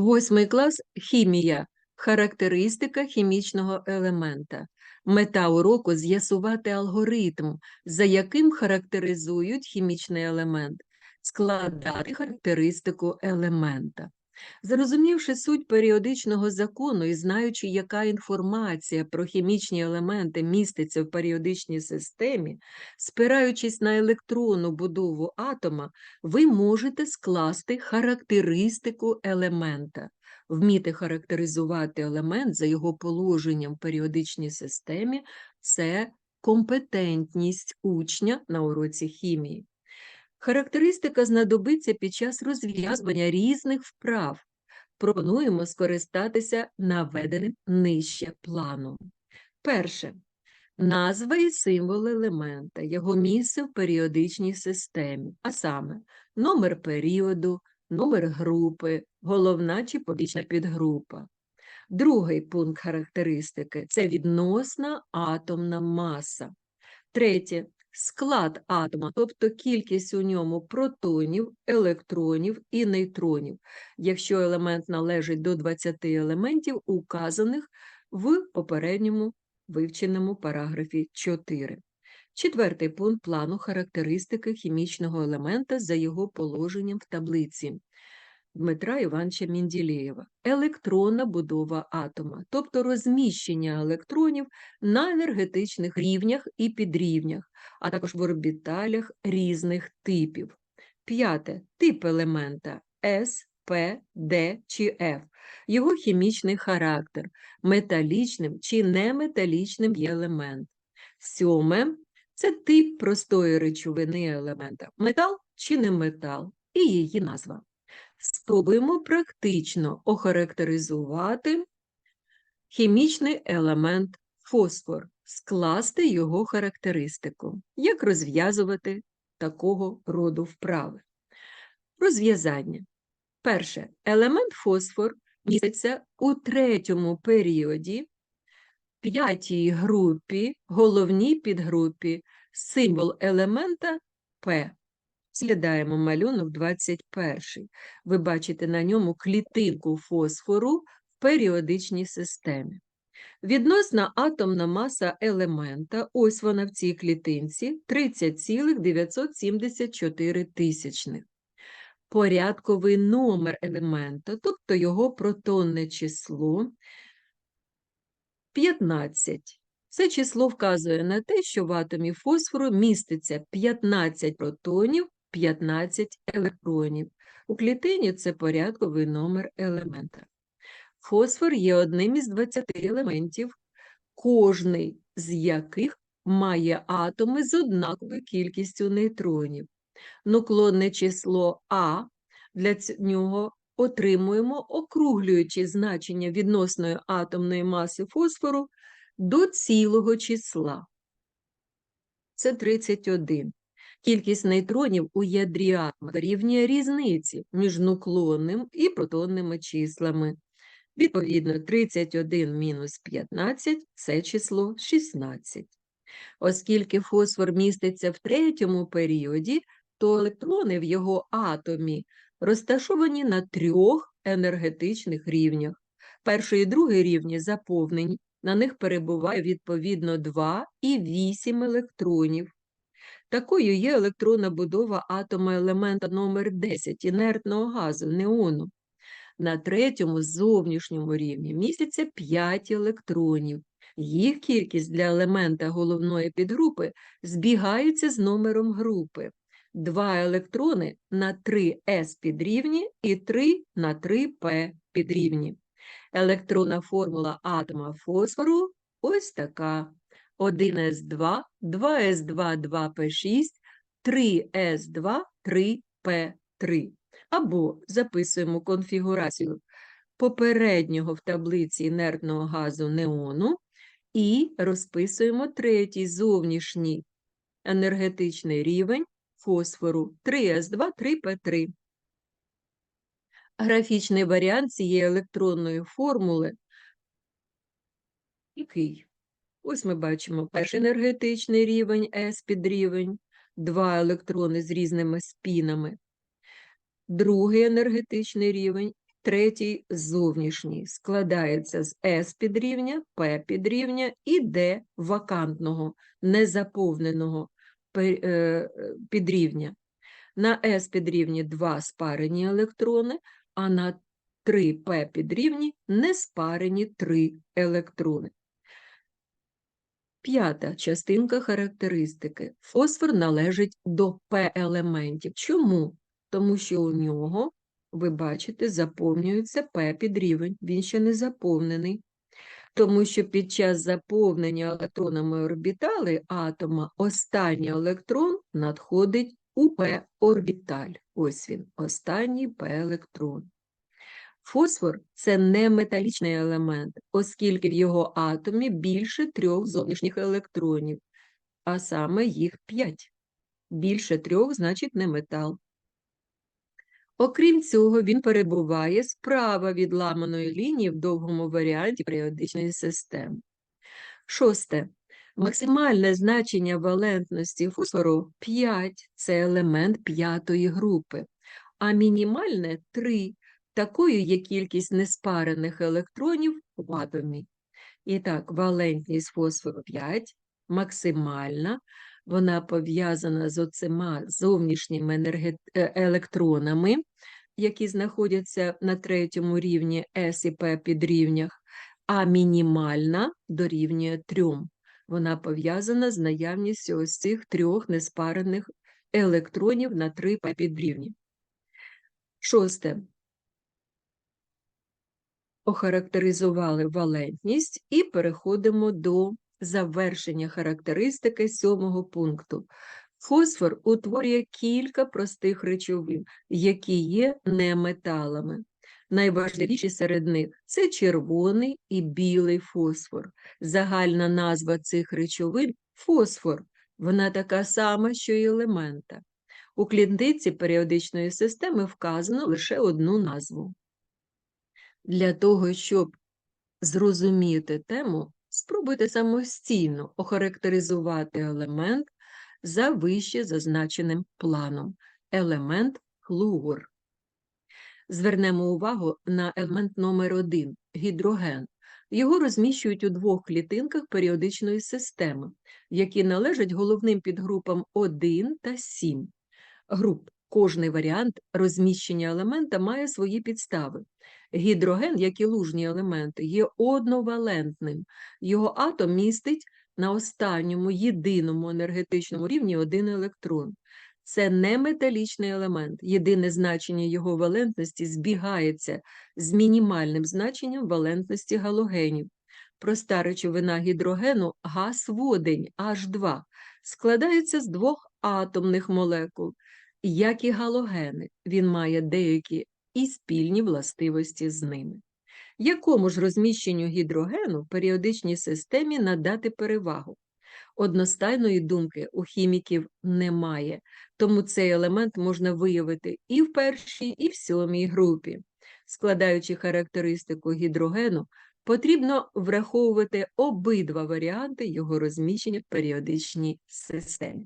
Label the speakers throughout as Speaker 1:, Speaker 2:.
Speaker 1: Восьмий клас хімія. Характеристика хімічного елемента. Мета уроку з'ясувати алгоритм, за яким характеризують хімічний елемент, складати характеристику елемента. Зрозумівши суть періодичного закону і знаючи, яка інформація про хімічні елементи міститься в періодичній системі, спираючись на електронну будову атома, ви можете скласти характеристику елемента. Вміти характеризувати елемент за його положенням в періодичній системі це компетентність учня на уроці хімії. Характеристика знадобиться під час розв'язування різних вправ. Пропонуємо скористатися наведеним нижче планом. Перше. Назва і символ елемента, його місце в періодичній системі, а саме номер періоду, номер групи, головна чи побічна підгрупа. Другий пункт характеристики це відносна атомна маса. Третє склад атома, тобто кількість у ньому протонів, електронів і нейтронів, якщо елемент належить до 20 елементів, указаних в попередньому вивченому параграфі 4. Четвертий пункт плану характеристики хімічного елемента за його положенням в таблиці. Дмитра Івановича Мінділеєва. Електронна будова атома, тобто розміщення електронів на енергетичних рівнях і підрівнях, а також в орбіталях різних типів. П'яте тип елемента С, П, Д чи Ф. Його хімічний характер, металічним чи неметалічним є елемент. Сьоме це тип простої речовини елемента метал чи не метал, і її назва. Спробуємо практично охарактеризувати хімічний елемент фосфор, скласти його характеристику. Як розв'язувати такого роду вправи? Розв'язання. Перше, елемент фосфор міститься у третьому періоді, п'ятій групі, головній підгрупі, символ елемента П. Зглядаємо малюнок 21. Ви бачите на ньому клітинку фосфору в періодичній системі. Відносна атомна маса елемента, ось вона в цій клітинці, 30,974 тисячних. Порядковий номер елемента, тобто його протонне число 15. Це число вказує на те, що в атомі фосфору міститься 15 протонів 15 електронів. У клітині це порядковий номер елемента. Фосфор є одним із 20 елементів, кожний з яких має атоми з однаковою кількістю нейтронів. Нуклонне число А для нього отримуємо, округлюючи значення відносної атомної маси фосфору до цілого числа. Це 31. Кількість нейтронів у ядрі атома дорівнює різниці між нуклонним і протонними числами. Відповідно, 31 мінус 15 це число 16. Оскільки фосфор міститься в третьому періоді, то електрони в його атомі розташовані на трьох енергетичних рівнях. Перший і другий рівні заповнені, на них перебуває відповідно 2 і 8 електронів. Такою є електронна будова атома елемента номер 10 інертного газу неону. На третьому зовнішньому рівні містяться 5 електронів. Їх кількість для елемента головної підгрупи збігається з номером групи. Два електрони на 3С підрівні і 3 на 3П підрівні. Електронна формула атома фосфору ось така. 1С2, 2С2, 2П6, 3С2, 3П3. Або записуємо конфігурацію попереднього в таблиці інертного газу неону і розписуємо третій зовнішній енергетичний рівень фосфору 3С2, 3П3. Графічний варіант цієї електронної формули який? Ось ми бачимо перший енергетичний рівень S підрівень, два електрони з різними спінами. Другий енергетичний рівень третій зовнішній. Складається з S підрівня, P підрівня і D вакантного, незаповненого е, підрівня. На S підрівні два спарені електрони, а на 3P підрівні не спарені три електрони. П'ята частинка характеристики. Фосфор належить до П-елементів. Чому? Тому що у нього, ви бачите, заповнюється П-підрівень. Він ще не заповнений. Тому що під час заповнення електронами орбітали атома останній електрон надходить у П-орбіталь. Ось він, останній П-електрон. Фосфор це не металічний елемент, оскільки в його атомі більше трьох зовнішніх електронів, а саме їх п'ять. Більше трьох значить не метал. Окрім цього, він перебуває справа від ламаної лінії в довгому варіанті періодичної системи. Шосте. Максимальне значення валентності фосфору 5 – це елемент п'ятої групи, а мінімальне 3 Такою є кількість неспарених електронів в атомі. І так, валентність фосфору 5 максимальна, вона пов'язана з оцима зовнішніми енерге- е, електронами, які знаходяться на третьому рівні S і P підрівнях, а мінімальна дорівнює 3. Вона пов'язана з наявністю ось цих трьох неспарених електронів на 3 P підрівні. Шосте охарактеризували валентність і переходимо до завершення характеристики сьомого пункту. Фосфор утворює кілька простих речовин, які є неметалами. Найважливіші серед них це червоний і білий фосфор. Загальна назва цих речовин фосфор. Вона така сама, що й елемента. У клітниці періодичної системи вказано лише одну назву. Для того, щоб зрозуміти тему, спробуйте самостійно охарактеризувати елемент за вище зазначеним планом. Елемент хлор. Звернемо увагу на елемент номер 1 гідроген. Його розміщують у двох клітинках періодичної системи, які належать головним підгрупам 1 та 7 груп. Кожний варіант розміщення елемента має свої підстави. Гідроген, як і лужні елементи, є одновалентним. Його атом містить на останньому єдиному енергетичному рівні один електрон. Це не металічний елемент. Єдине значення його валентності збігається з мінімальним значенням валентності галогенів. Проста речовина гідрогену газ водень H2 складається з двох атомних молекул, як і галогени. Він має деякі і спільні властивості з ними. Якому ж розміщенню гідрогену в періодичній системі надати перевагу? Одностайної думки у хіміків немає, тому цей елемент можна виявити і в першій, і в сьомій групі. Складаючи характеристику гідрогену, потрібно враховувати обидва варіанти його розміщення в періодичній системі.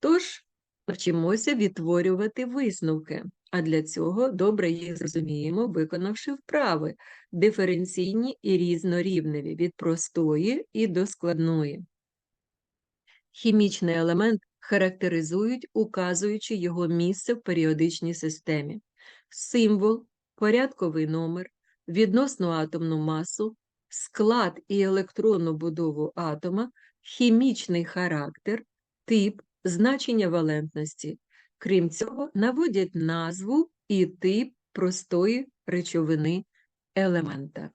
Speaker 1: Тож, навчимося відтворювати висновки, а для цього добре їх зрозуміємо, виконавши вправи диференційні і різнорівневі від простої і до складної. Хімічний елемент характеризують, указуючи його місце в періодичній системі. Символ, порядковий номер, відносну атомну масу, склад і електронну будову атома, хімічний характер, тип, значення валентності. Крім цього, наводять назву і тип простої речовини елемента.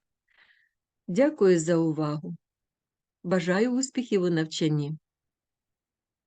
Speaker 1: Дякую за увагу. Бажаю успіхів у навчанні.